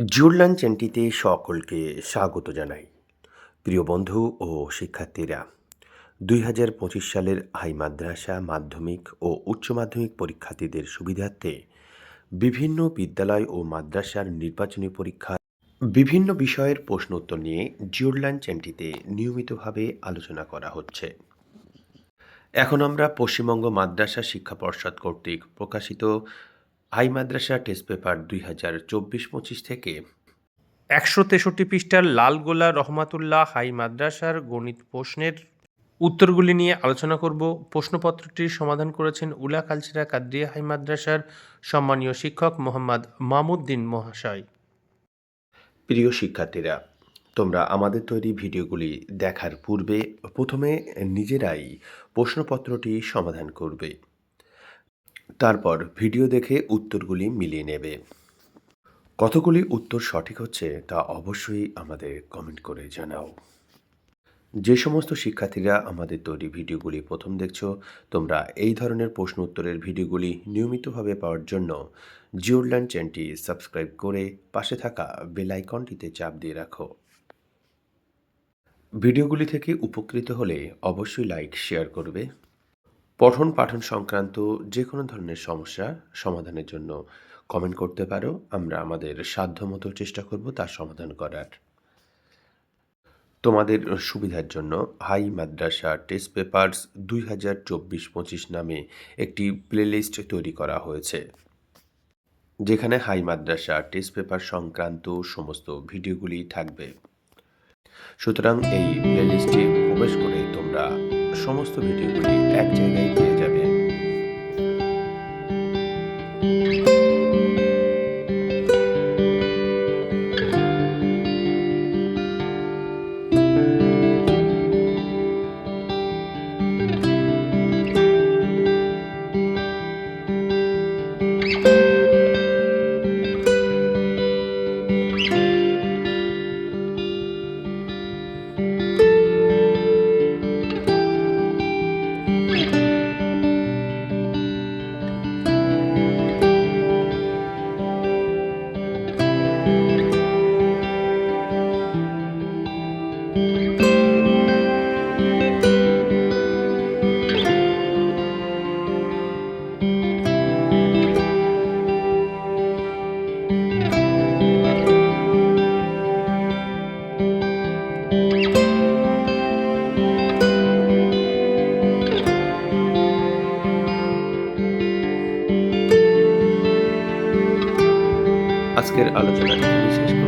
জুরলান চ্যানটিতে সকলকে স্বাগত জানাই। প্রিয় বন্ধু ও শিক্ষার্থীরা, দুই হাজার পঁচিশ সালের হাই মাদ্রাসা মাধ্যমিক ও উচ্চ মাধ্যমিক পরীক্ষার্থীদের সুবিধার্থে বিভিন্ন বিদ্যালয় ও মাদ্রাসার নির্বাচনী পরীক্ষা বিভিন্ন বিষয়ের প্রশ্ন উত্তর নিয়ে জিওরল্যান্ড চ্যানটিতে নিয়মিতভাবে আলোচনা করা হচ্ছে। এখন আমরা পশ্চিমবঙ্গ মাদ্রাসা শিক্ষা পর্ষদ কর্তৃক প্রকাশিত হাই মাদ্রাসা টেস্ট পেপার দুই হাজার চব্বিশ পঁচিশ থেকে। একশো তেষট্টি পৃষ্ঠার লালগোলা রহমাতুল্লাহ হাই মাদ্রাসার গণিত প্রশ্নের উত্তরগুলি নিয়ে আলোচনা করব। প্রশ্নপত্রটির সমাধান করেছেন উলা কালচিরা কাদ্রিয়া হাই মাদ্রাসার সম্মানীয় শিক্ষক মোহাম্মদ মামুদ্দিন মহাশয়। প্রিয় শিক্ষার্থীরা তোমরা আমাদের তৈরি ভিডিওগুলি দেখার পূর্বে প্রথমে নিজেরাই প্রশ্নপত্রটি সমাধান করবে। তারপর ভিডিও দেখে উত্তরগুলি মিলিয়ে নেবে। কতগুলি উত্তর সঠিক হচ্ছে তা অবশ্যই আমাদের কমেন্ট করে জানাও। যে সমস্ত শিক্ষার্থীরা আমাদের তৈরি ভিডিওগুলি প্রথম দেখছ, তোমরা এই ধরনের প্রশ্ন উত্তরের ভিডিওগুলি নিয়মিতভাবে পাওয়ার জন্য জিওরল্যান্ড চ্যানেলটি সাবস্ক্রাইব করে পাশে থাকা বেল আইকনটিতে চাপ দিয়ে রাখো। ভিডিওগুলি থেকে উপকৃত হলে অবশ্যই লাইক, শেয়ার করবে। পঠন পাঠন সংক্রান্ত যে কোনো ধরনের সমস্যা সমাধানের জন্য কমেন্ট করতে পারো। আমরা আমাদের সাধ্যমতো চেষ্টা করব তার সমাধান করার। তোমাদের সুবিধার জন্য হাই মাদ্রাসা টেস্ট পেপার্স দুই হাজার চব্বিশ পঁচিশ নামে একটি প্লেলিস্ট তৈরি করা হয়েছে। যেখানে হাই মাদ্রাসা টেস্ট পেপার সংক্রান্ত সমস্ত ভিডিওগুলি থাকবে। সুতরাং এই প্লেলিস্টে প্রবেশ করে তোমরা সমস্ত ভিডিওগুলি এক জায়গায় পেয়ে আজকের আলোচনা শেষ